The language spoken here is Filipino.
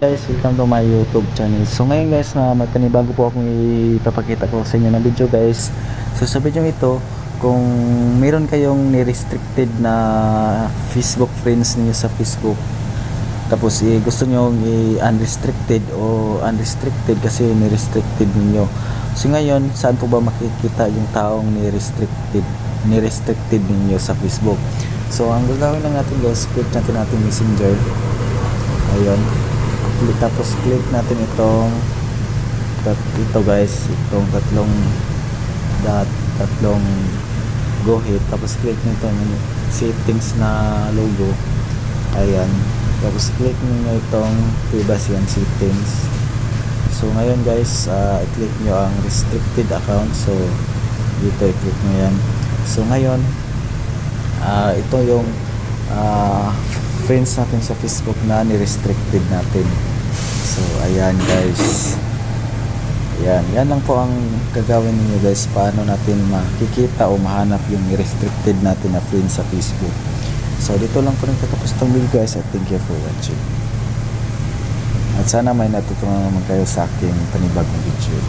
guys, welcome to my YouTube channel. So ngayon guys, na may panibago po akong ipapakita ko sa inyo na video guys. So sa video ito, kung meron kayong ni-restricted na Facebook friends niyo sa Facebook, tapos eh, gusto nyo i-unrestricted o unrestricted kasi ni-restricted ninyo. So ngayon, saan po ba makikita yung taong ni-restricted ni-restricted ninyo sa Facebook? So ang gagawin lang natin guys, click natin natin messenger. Ayun. Click, tapos click natin itong tat, ito guys, itong tatlong dot, tatlong go hit. Tapos click nito yung settings na logo. Ayan. Tapos click niyo itong privacy and settings. So ngayon guys, uh, i-click nyo ang restricted account. So dito i-click nyo yan. So ngayon, ah ito yung ah, friends natin sa Facebook na ni-restricted natin. So ayan guys. Yan, yan lang po ang gagawin niyo guys paano natin makikita o mahanap yung restricted natin na friends sa Facebook. So dito lang po rin katapos itong video guys at thank you for watching. At sana may natutunan naman kayo sa aking panibagong video.